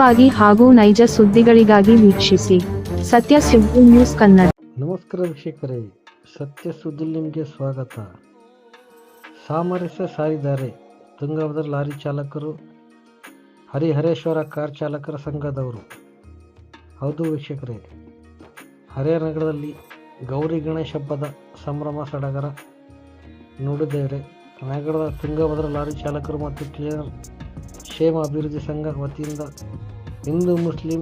ವಾಗಿ ಹಾಗೂ ನೈಜ ಸುದ್ದಿಗಳಿಗಾಗಿ ವೀಕ್ಷಿಸಿ. ಸತ್ಯ ಸುದ್ದಿ ನ್ಯೂಸ್ ಕನ್ನಡ. ನಮಸ್ಕಾರ ವೀಕ್ಷಕರೇ, ಸತ್ಯ ಸುದ್ದಿ ನಿಮಗೆ ಸ್ವಾಗತ. ಸಾಮರಸ್ಯ ಸಾರಿದ್ದಾರೆ. ತುಂಗಭದ್ರ ಲಾರಿ ಚಾಲಕರು, ಹರಿಹರೇಶ್ವರ ಕಾರ್ ಚಾಲಕರ ಸಂಘದವರು. ಹೌದು ವೀಕ್ಷಕರೇ, ಹರಿಹರನಗರದಲ್ಲಿ ಗೌರಿ ಗಣೇಶ ಹಬ್ಬದ ಸಂಭ್ರಮ ಸಡಗರ ನೋಡಿದ್ದೇವೆ. ನಗರದ ತುಂಗಭದ್ರ ಲಾರಿ ಚಾಲಕರು ಮತ್ತು ಕ್ಲಿಯರ್ ಕ್ಷೇಮ ಅಭಿವೃದ್ಧಿ ಸಂಘ ವತಿಯಿಂದ ಹಿಂದೂ ಮುಸ್ಲಿಂ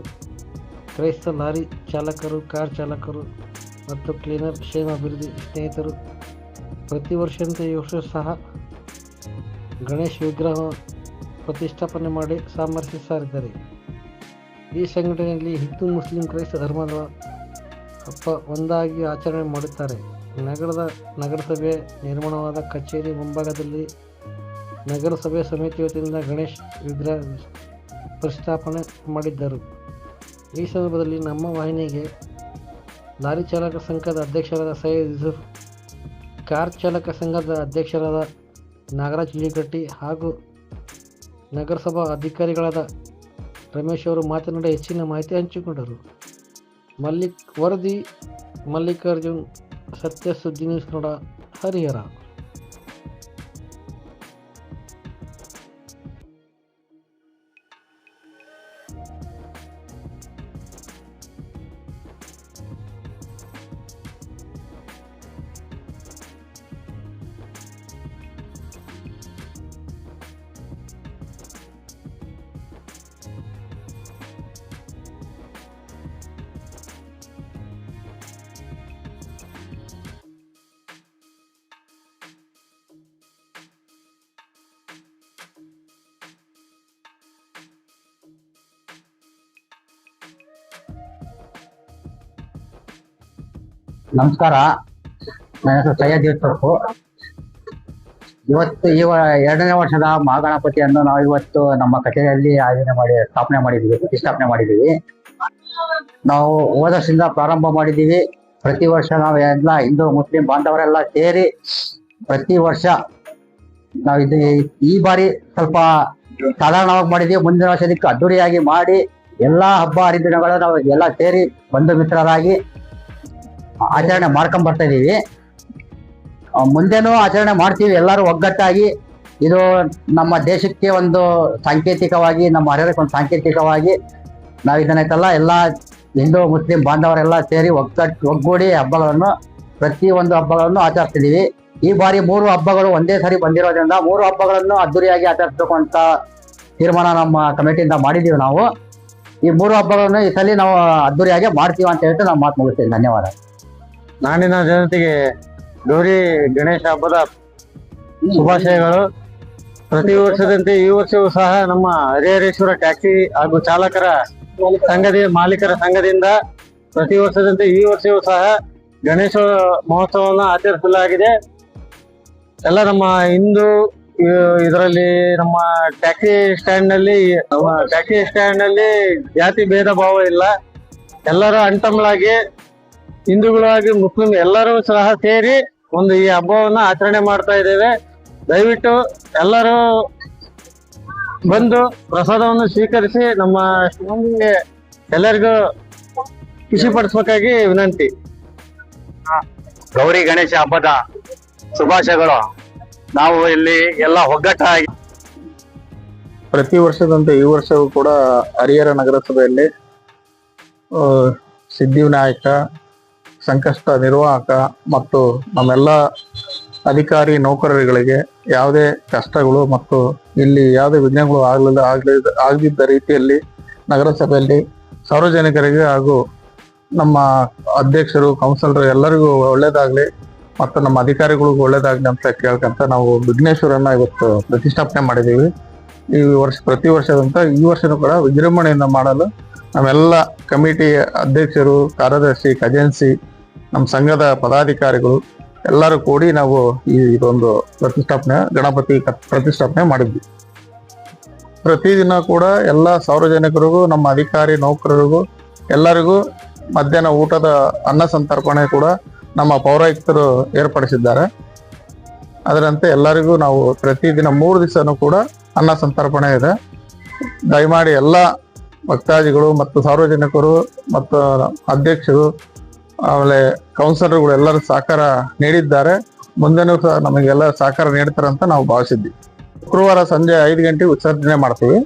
ಕ್ರೈಸ್ತ ಲಾರಿ ಚಾಲಕರು, ಕಾರ್ ಚಾಲಕರು ಮತ್ತು ಕ್ಲೀನರ್ ಕ್ಷೇಮ ಅಭಿವೃದ್ಧಿ ಸ್ನೇಹಿತರು. ಪ್ರತಿ ವರ್ಷದಂತೆ ಈ ವರ್ಷ ಸಹ ಗಣೇಶ್ ವಿಗ್ರಹ ಪ್ರತಿಷ್ಠಾಪನೆ ಮಾಡಿ ಸಾಮರ್ಥ್ಯ ಸಾರಿದ್ದಾರೆ. ಈ ಸಂಘಟನೆಯಲ್ಲಿ ಹಿಂದೂ ಮುಸ್ಲಿಂ ಕ್ರೈಸ್ತ ಧರ್ಮದ ಹಬ್ಬ ಒಂದಾಗಿ ಆಚರಣೆ ಮಾಡುತ್ತಾರೆ. ನಗರದ ನಗರಸಭೆ ನಿರ್ಮಾಣವಾದ ಕಚೇರಿ ಮುಂಭಾಗದಲ್ಲಿ ನಗರಸಭೆ ಸಮಿತಿ ವತಿಯಿಂದ ಗಣೇಶ್ ವಿಗ್ರಹ ಪ್ರತಿಷ್ಠಾಪನೆ ಮಾಡಿದ್ದರು. ಈ ಸಂದರ್ಭದಲ್ಲಿ ನಮ್ಮ ವಾಹಿನಿಗೆ ಲಾರಿ ಚಾಲಕ ಸಂಘದ ಅಧ್ಯಕ್ಷರಾದ ಸೈಯದ್ ಯೂಸುಫ್, ಕಾರ್ ಚಾಲಕ ಸಂಘದ ಅಧ್ಯಕ್ಷರಾದ ನಾಗರಾಜ್ ಇಲಿಕಟ್ಟಿ ಹಾಗೂ ನಗರಸಭಾ ಅಧಿಕಾರಿಗಳಾದ ರಮೇಶ್ ಅವರು ಮಾತನಾಡಿ ಹೆಚ್ಚಿನ ಮಾಹಿತಿ ಹಂಚಿಕೊಂಡರು. ಮಲ್ಲಿಕ್ ವರದಿ, ಮಲ್ಲಿಕಾರ್ಜುನ್ ಸತ್ಯ ಸುದ್ದಿ ನ್ಯೂಸ್ ಹರಿಹರ. ನಮಸ್ಕಾರ. ನನ್ನ ಹೆಸರು ಸೈಯದ್ ಯೂಸಫ್ ಇವತ್ತು ಈ ವ- ಎರಡನೇ ವರ್ಷದ ಮಹಾಗಣಪತಿಯನ್ನು ನಾವು ಇವತ್ತು ನಮ್ಮ ಕಚೇರಿಯಲ್ಲಿ ಆಯೋಜನೆ ಮಾಡಿ, ಸ್ಥಾಪನೆ ಮಾಡಿದ್ದೀವಿ, ಪ್ರತಿಷ್ಠಾಪನೆ ಮಾಡಿದ್ದೀವಿ. ನಾವು ಹೋದ ಪ್ರಾರಂಭ ಮಾಡಿದ್ದೀವಿ. ಪ್ರತಿ ವರ್ಷ ನಾವು ಎಲ್ಲ ಹಿಂದೂ, ಮುಸ್ಲಿಂ ಬಾಂಧವರೆಲ್ಲ ಸೇರಿ ಪ್ರತಿ ವರ್ಷ ನಾವು ಇದು ಈ ಬಾರಿ ಸ್ವಲ್ಪ ಸಾಧಾರಣವಾಗಿ ಮಾಡಿದ್ದೀವಿ. ಮುಂದಿನ ವರ್ಷದಕ್ಕೆ ಅದ್ದೂರಿಯಾಗಿ ಮಾಡಿ, ಎಲ್ಲಾ ಹಬ್ಬ ಹರಿದಿನಗಳು ನಾವು ಎಲ್ಲ ಸೇರಿ ಬಂಧು ಮಿತ್ರರಾಗಿ ಆಚರಣೆ ಮಾಡ್ಕೊಂಡ್ ಬರ್ತಾ ಇದೀವಿ. ಮುಂದೆನೂ ಆಚರಣೆ ಮಾಡ್ತೀವಿ. ಎಲ್ಲರೂ ಒಗ್ಗಟ್ಟಾಗಿ ಇದು ನಮ್ಮ ದೇಶಕ್ಕೆ ಒಂದು ಸಾಂಕೇತಿಕವಾಗಿ, ನಮ್ಮ ಹರಿಯರಕ್ಕೆ ಒಂದು ಸಾಂಕೇತಿಕವಾಗಿ ನಾವು ಇದನ್ನೈತಲ್ಲ ಎಲ್ಲ ಹಿಂದೂ, ಮುಸ್ಲಿಂ ಬಾಂಧವರೆಲ್ಲ ಸೇರಿ ಒಗ್ಗಟ್ಟು ಒಗ್ಗೂಡಿ ಹಬ್ಬಗಳನ್ನು, ಪ್ರತಿ ಒಂದು ಹಬ್ಬಗಳನ್ನು ಆಚರಿಸ್ತಿದ್ದೀವಿ ಈ ಬಾರಿ ಮೂರು ಹಬ್ಬಗಳು ಒಂದೇ ಸಾರಿ ಬಂದಿರೋದ್ರಿಂದ ಮೂರು ಹಬ್ಬಗಳನ್ನು ಅದ್ದೂರಿಯಾಗಿ ಆಚರಿಸಬೇಕು ಅಂತ ತೀರ್ಮಾನ ನಮ್ಮ ಕಮಿಟಿಯಿಂದ ಮಾಡಿದ್ದೀವಿ ನಾವು. ಈ ಮೂರು ಹಬ್ಬಗಳನ್ನು ಈ ಸಲ ನಾವು ಅದ್ದೂರಿಯಾಗಿ ಮಾಡ್ತೀವಿ ಅಂತ ಹೇಳ್ತಾ ನಾವು ಮಾತು ಮುಗಿಸ್ತೀವಿ ಧನ್ಯವಾದ. ನಾಡಿನ ಜನತೆಗೆ ಗೌರಿ ಗಣೇಶ ಹಬ್ಬದ ಶುಭಾಶಯಗಳು. ಪ್ರತಿ ವರ್ಷದಂತೆ ಈ ವರ್ಷವೂ ಸಹ ನಮ್ಮ ಹರಿಹರೇಶ್ವರ ಟ್ಯಾಕ್ಸಿ ಹಾಗೂ ಚಾಲಕರ ಸಂಘದ ಮಾಲೀಕರ ಸಂಘದಿಂದ ಪ್ರತಿ ವರ್ಷದಂತೆ ಈ ವರ್ಷವೂ ಸಹ ಗಣೇಶ ಮಹೋತ್ಸವವನ್ನು ಆಚರಿಸಲಾಗಿದೆ. ಎಲ್ಲ ನಮ್ಮ ಹಿಂದೂ ಇದರಲ್ಲಿ ನಮ್ಮ ಟ್ಯಾಕ್ಸಿ ಸ್ಟ್ಯಾಂಡ್ನಲ್ಲಿ ಟ್ಯಾಕ್ಸಿ ಸ್ಟ್ಯಾಂಡ್ನಲ್ಲಿ ಜಾತಿ ಭೇದ ಭಾವ ಇಲ್ಲ. ಎಲ್ಲರೂ ಅಣ್ತಮ್ಮಳಾಗಿ ಹಿಂದೂಗಳಾಗಿ ಮುಸ್ಲಿಂ ಎಲ್ಲರೂ ಸಹ ಸೇರಿ ಒಂದು ಈ ಹಬ್ಬವನ್ನ ಆಚರಣೆ ಮಾಡ್ತಾ ಇದ್ದೇವೆ. ದಯವಿಟ್ಟು ಎಲ್ಲರೂ ಬಂದು ಪ್ರಸಾದವನ್ನು ಸ್ವೀಕರಿಸಿ ನಮ್ಮ ಶಿವನಿಗೆ ಎಲ್ಲರಿಗೂ ಖುಷಿ ಪಡಿಸ್ಬೇಕಾಗಿ ವಿನಂತಿ. ಗೌರಿ ಗಣೇಶ ಹಬ್ಬದ ಶುಭಾಶಯಗಳು. ನಾವು ಇಲ್ಲಿ ಎಲ್ಲ ಒಗ್ಗಟ್ಟಾಗಿ ಪ್ರತಿ ವರ್ಷದಂತೆ ಈ ವರ್ಷವೂ ಕೂಡ ಹರಿಹರ ನಗರಸಭೆಯಲ್ಲಿ ಸಿದ್ಧಿವಿನಾಯಕ ಸಂಕಷ್ಟ ನಿರ್ವಾಹಕ ಮತ್ತು ನಮ್ಮೆಲ್ಲ ಅಧಿಕಾರಿ ನೌಕರರುಗಳಿಗೆ ಯಾವುದೇ ಕಷ್ಟಗಳು ಮತ್ತು ಇಲ್ಲಿ ಯಾವುದೇ ವಿಘ್ನಗಳು ಆಗಲಿಲ್ಲ ಆಗಲಿದ್ದ ಆಗದಿದ್ದ ರೀತಿಯಲ್ಲಿ ನಗರಸಭೆಯಲ್ಲಿ ಸಾರ್ವಜನಿಕರಿಗೆ ಹಾಗೂ ನಮ್ಮ ಅಧ್ಯಕ್ಷರು, ಕೌನ್ಸಿಲರ್ ಎಲ್ಲರಿಗೂ ಒಳ್ಳೇದಾಗಲಿ ಮತ್ತು ನಮ್ಮ ಅಧಿಕಾರಿಗಳಿಗೂ ಒಳ್ಳೇದಾಗಲಿ ಅಂತ ಕೇಳ್ಕೊಂತ ನಾವು ವಿಘ್ನೇಶ್ವರನ್ನ ಇವತ್ತು ಪ್ರತಿಷ್ಠಾಪನೆ ಮಾಡಿದ್ದೀವಿ. ಈ ವರ್ಷ, ಪ್ರತಿ ವರ್ಷದಂತ ಈ ವರ್ಷನೂ ಕೂಡ ವಿಜೃಂಭಣೆಯಿಂದ ಮಾಡಲು ನಮ್ಮೆಲ್ಲ ಕಮಿಟಿ ಅಧ್ಯಕ್ಷರು, ಕಾರ್ಯದರ್ಶಿ ಖಜಾನ್ಸಿ ನಮ್ಮ ಸಂಘದ ಪದಾಧಿಕಾರಿಗಳು ಎಲ್ಲರೂ ಕೂಡಿ ನಾವು ಈ ಇದೊಂದು ಪ್ರತಿಷ್ಠಾಪನೆ, ಗಣಪತಿ ಪ್ರತಿಷ್ಠಾಪನೆ ಮಾಡಿದ್ವಿ. ಪ್ರತಿದಿನ ಕೂಡ ಎಲ್ಲ ಸಾರ್ವಜನಿಕರಿಗೂ, ನಮ್ಮ ಅಧಿಕಾರಿ ನೌಕರರಿಗೂ, ಎಲ್ಲರಿಗೂ ಮಧ್ಯಾಹ್ನ ಊಟದ ಅನ್ನ ಸಂತರ್ಪಣೆ ಕೂಡ ನಮ್ಮ ಪೌರಾಯುಕ್ತರು ಏರ್ಪಡಿಸಿದ್ದಾರೆ. ಅದರಂತೆ ಎಲ್ಲರಿಗೂ ನಾವು ಪ್ರತಿದಿನ ಮೂರು ದಿವಸನೂ ಕೂಡ ಅನ್ನ ಸಂತರ್ಪಣೆ ಇದೆ. ದಯಮಾಡಿ ಎಲ್ಲ ಭಕ್ತಾದಿಗಳು ಮತ್ತು ಸಾರ್ವಜನಿಕರು ಮತ್ತು ಅಧ್ಯಕ್ಷರು ಆಮೇಲೆ ಕೌನ್ಸಿಲರ್ಗಳು ಎಲ್ಲರೂ ಸಹಕಾರ ನೀಡಿದ್ದಾರೆ. ಮುಂದೆನೂ ಸಹ ನಮಗೆಲ್ಲ ಸಹಕಾರ ನೀಡ್ತಾರೆ ಅಂತ ನಾವು ಭಾವಿಸಿದ್ವಿ ಶುಕ್ರವಾರ ಸಂಜೆ ಐದು ಗಂಟೆಗೆ ವಿಸರ್ಜನೆ ಮಾಡ್ತೀವಿ.